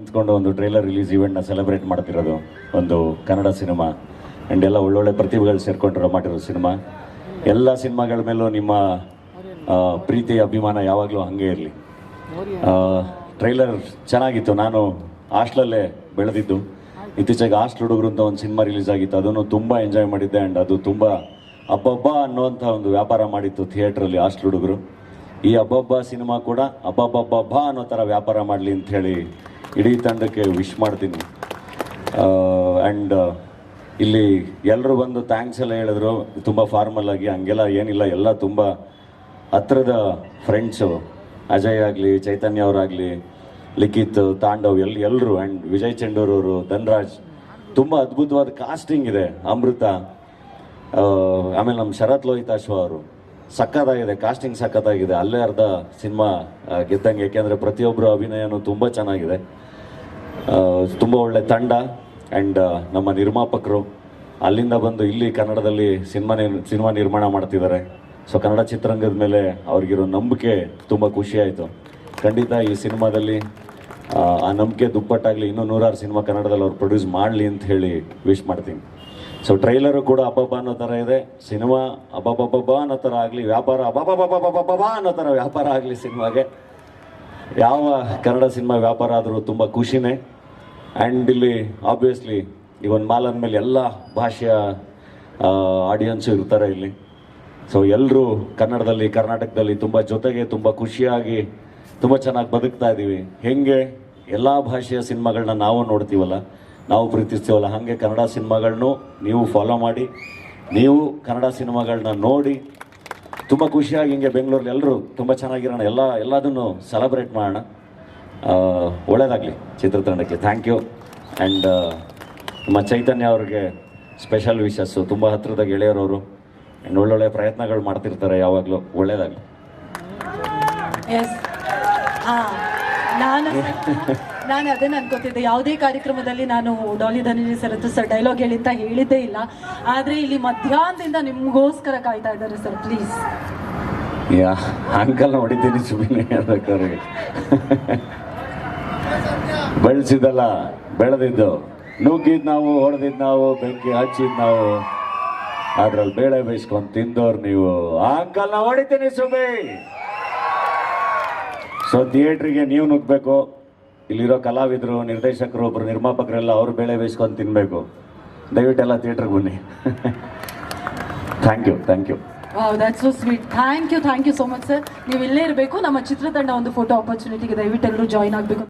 ನಿಂತ್ಕೊಂಡು ಒಂದು trailer release ಇವೆಂಟ್ನ celebrate ಮಾಡ್ತಿರೋದು ಒಂದು ಕನ್ನಡ ಸಿನಿಮಾ. ಆ್ಯಂಡ್ ಎಲ್ಲ ಒಳ್ಳೊಳ್ಳೆ ಪ್ರತಿಭೆಗಳು ಸೇರ್ಕೊಂಡಿರೋ ಮಾಡಿರೋ ಸಿನಿಮಾ. ಎಲ್ಲ ಸಿನಿಮಾಗಳ ಮೇಲೂ ನಿಮ್ಮ ಪ್ರೀತಿ, ಅಭಿಮಾನ ಯಾವಾಗಲೂ ಹಾಗೆ ಇರಲಿ. ಟ್ರೈಲರ್ ಚೆನ್ನಾಗಿತ್ತು. ನಾನು ಹಾಸ್ಟ್ಲಲ್ಲೇ ಬೆಳೆದಿದ್ದು. ಇತ್ತೀಚೆಗೆ ಹಾಸ್ಟ್ಲ್ ಹುಡುಗರು ಅಂತ ಒಂದು ಸಿನಿಮಾ ರಿಲೀಸ್ ಆಗಿತ್ತು. ಅದನ್ನು ತುಂಬ ಎಂಜಾಯ್ ಮಾಡಿದ್ದೆ ಆ್ಯಂಡ್ ಅದು ತುಂಬ ಅಬ್ಬಬ್ಬ ಅನ್ನುವಂಥ ಒಂದು ವ್ಯಾಪಾರ ಮಾಡಿತ್ತು ಥಿಯೇಟ್ರಲ್ಲಿ ಹಾಸ್ಟ್ಲ್ ಹುಡುಗರು. ಈ ಅಬ್ಬಬ್ಬ ಸಿನಿಮಾ ಕೂಡ ಹಬ್ಬಬ್ಬಬ್ಬ ಅನ್ನೋ ಥರ ವ್ಯಾಪಾರ ಮಾಡಲಿ ಅಂತ ಹೇಳಿ ಇಡೀ ತಂಡಕ್ಕೆ ವಿಶ್ ಮಾಡ್ತೀನಿ. ಆ್ಯಂಡ್ ಇಲ್ಲಿ ಎಲ್ಲರೂ ಬಂದು ಥ್ಯಾಂಕ್ಸ್ ಎಲ್ಲ ಹೇಳಿದ್ರು. ತುಂಬ ಫಾರ್ಮಲ್ ಆಗಿ, ಹಂಗೆಲ್ಲ ಏನಿಲ್ಲ. ಎಲ್ಲ ತುಂಬ ಹತ್ರದ ಫ್ರೆಂಡ್ಸು ಅಜಯ್ ಆಗಲಿ, ಚೈತನ್ಯ ಅವರಾಗಲಿ, ಲಿಖಿತ್, ತಾಂಡವ್, ಎಲ್ ಎಲ್ಲರೂ ಆ್ಯಂಡ್ ವಿಜಯ್ ಚಂಡೂರವರು ಧನ್ರಾಜ್. ತುಂಬ ಅದ್ಭುತವಾದ ಕಾಸ್ಟಿಂಗ್ ಇದೆ. ಅಮೃತ ಆಮೇಲೆ ನಮ್ಮ ಶರತ್ ಲೋಹಿತಾಶ್ವ ಅವರು. ಸಕ್ಕತ್ತಾಗಿದೆ ಕಾಸ್ಟಿಂಗ್ ಸಕ್ಕತ್ತಾಗಿದೆ ಅಲ್ಲೇ ಅರ್ಧ ಸಿನಿಮಾ ಗೆದ್ದಂಗೆ. ಯಾಕೆಂದರೆ ಪ್ರತಿಯೊಬ್ಬರ ಅಭಿನಯನೂ ತುಂಬ ಚೆನ್ನಾಗಿದೆ. ತುಂಬ ಒಳ್ಳೆ ತಂಡ ಆ್ಯಂಡ್ ನಮ್ಮ ನಿರ್ಮಾಪಕರು. ಅಲ್ಲಿಂದ ಬಂದು ಇಲ್ಲಿ ಕನ್ನಡದಲ್ಲಿ ಸಿನಿಮಾ ಸಿನಿಮಾ ನಿರ್ಮಾಣ ಮಾಡ್ತಿದ್ದಾರೆ. ಸೊ ಕನ್ನಡ ಚಿತ್ರರಂಗದ ಮೇಲೆ ಅವ್ರಿಗಿರೋ ನಂಬಿಕೆ ತುಂಬ ಖುಷಿಯಾಯಿತು ಖಂಡಿತ ಈ ಸಿನಿಮಾದಲ್ಲಿ ಆ, ನಂಬಿಕೆ ದುಪ್ಪಟ್ಟಾಗಲಿ ಇನ್ನೂ ನೂರಾರು ಸಿನಿಮಾ ಕನ್ನಡದಲ್ಲಿ ಅವ್ರು ಪ್ರೊಡ್ಯೂಸ್ ಮಾಡಲಿ ಅಂತ ಹೇಳಿ ವಿಶ್ ಮಾಡ್ತೀನಿ. ಸೊ ಟ್ರೈಲರು ಕೂಡ ಅಬ್ಬಬ್ಬ ಅನ್ನೋ ಥರ ಇದೆ. ಸಿನಿಮಾ ಅಬ್ಬಬ್ಬಬ್ಬ ಅನ್ನೋ ಥರ ಆಗಲಿ ವ್ಯಾಪಾರ ಅಬ್ಬಬ್ಬಬ್ಬಬ್ಬಬ್ಬ ಅನ್ನೋ ಥರ ವ್ಯಾಪಾರ ಆಗಲಿ ಸಿನಿಮಾಗೆ. ಯಾವ ಕನ್ನಡ ಸಿನಿಮಾ ವ್ಯಾಪಾರ ಆದರೂ ತುಂಬ ಖುಷಿನೇ. ಆ್ಯಂಡ್ ಇಲ್ಲಿ ಆಬ್ವಿಯಸ್ಲಿ ಈ ಒಂದು ಮಾಲ್ ಅಂದಮೇಲೆ ಎಲ್ಲ ಭಾಷೆಯ ಆಡಿಯನ್ಸು ಇರ್ತಾರೆ ಇಲ್ಲಿ. ಸೊ ಎಲ್ಲರೂ ಕನ್ನಡದಲ್ಲಿ ಕರ್ನಾಟಕದಲ್ಲಿ ತುಂಬ ಜೊತೆಗೆ ತುಂಬ ಖುಷಿಯಾಗಿ ತುಂಬ ಚೆನ್ನಾಗಿ ಬದುಕ್ತಾ ಇದ್ದೀವಿ ಹೆಂಗೆ? ಎಲ್ಲ ಭಾಷೆಯ ಸಿನಿಮಾಗಳನ್ನ ನಾವು ನೋಡ್ತೀವಲ್ಲ, ನಾವು ಪ್ರೀತಿಸ್ತೀವಲ್ಲ, ಹಾಗೆ ಕನ್ನಡ ಸಿನಿಮಾಗಳನ್ನೂ ನೀವು ಫಾಲೋ ಮಾಡಿ, ನೀವು ಕನ್ನಡ ಸಿನಿಮಾಗಳನ್ನ ನೋಡಿ, ತುಂಬ ಖುಷಿಯಾಗಿ ಹಿಂಗೆ ಬೆಂಗಳೂರಲ್ಲಿ ಎಲ್ಲರೂ ತುಂಬ ಚೆನ್ನಾಗಿರೋಣ, ಎಲ್ಲ, ಎಲ್ಲದನ್ನು ಸೆಲೆಬ್ರೇಟ್ ಮಾಡೋಣ. ಒಳ್ಳೆಯದಾಗಲಿ ಚಿತ್ರತಂಡಕ್ಕೆ ಥ್ಯಾಂಕ್ ಯು ಆ್ಯಂಡ್ ನಮ್ಮ ಚೈತನ್ಯ ಅವ್ರಿಗೆ ಸ್ಪೆಷಲ್ ವಿಶಸ್ಸು ತುಂಬ ಹತ್ತಿರದ ಗೆಳೆಯರವರು. ಆ್ಯಂಡ್ ಒಳ್ಳೊಳ್ಳೆ ಪ್ರಯತ್ನಗಳು ಮಾಡ್ತಿರ್ತಾರೆ ಯಾವಾಗಲೂ. ಒಳ್ಳೆಯದಾಗಲಿ ನಾನು ನಾನು ಅದನ್ನ ಅನ್ಕೋತಿದ್ದೆ ಯಾವುದೇ ಕಾರ್ಯಕ್ರಮದಲ್ಲಿ ನಾನು ಡಾಲಿ ಧನಿಜಿ ಸರ್ ಹತ್ರ ಸರ್ ಡೈಲಾಗ್ ಹೇಳಿ ಅಂತ ಹೇಳಿದ್ದೇ ಇಲ್ಲ. ಆದ್ರೆ ಇಲ್ಲಿ ಮಧ್ಯಾಹ್ನದಿಂದ ನಿಮಗೋಸ್ಕರ ಕಾಯ್ತಾ ಇದ್ದಾರೆ ಸರ್ ಪ್ಲೀಸ್ ಯಾ ಅಂಕಲ್ನ ಹೊಡಿತೀನಿ ಸುಮ್ಮನೆ ಹೇಳ್ಬೇಕಾದ್ರೆ ಬೆಳೆಸಿದಲ್ಲ ಬೆಳೆದಿದ್ದು. ನುಗ್ಗಿದ್ ನಾವು, ಹೊಡೆದಿದ್ ನಾವು, ಬೆಂಕಿ ಹಚ್ಚಿದ್ ನಾವು. ಅದ್ರಲ್ಲಿ ಬೇಳೆ ಬೇಯಿಸ್ಕೊಂಡು ತಿಂದವ್ರು ನೀವು. ಆ ಅಂಕಲ್ನ ಹೊಡಿತೀನಿ ಸುಮ್ಮಿ ಸೊ ಥಿಯೇಟ್ರಿಗೆ ನೀವು ನುಗ್ಬೇಕು ಇಲ್ಲಿರೋ ಕಲಾವಿದರು, ನಿರ್ದೇಶಕರು ಒಬ್ಬರು ನಿರ್ಮಾಪಕರೆಲ್ಲ ಅವರು ಬೇಳೆ ಬೇಯಿಸ್ಕೊಂಡು ತಿನ್ಬೇಕು. ದಯವಿಟ್ಟೆಲ್ಲ ಥಿಯೇಟ್ರಿಗೆ ಬನ್ನಿ. Thank you thank you that's so sweet thank you thank you so much sir ನೀವು ಇಲ್ಲೇ ಇರಬೇಕು. ನಮ್ಮ ಚಿತ್ರತಂಡ ಒಂದು ಫೋಟೋ ಆಪರ್ಚುನಿಟಿಗೆ ದಯವಿಟ್ಟು ಎಲ್ಲರೂ ಜಾಯ್ನ್ ಆಗಬೇಕು.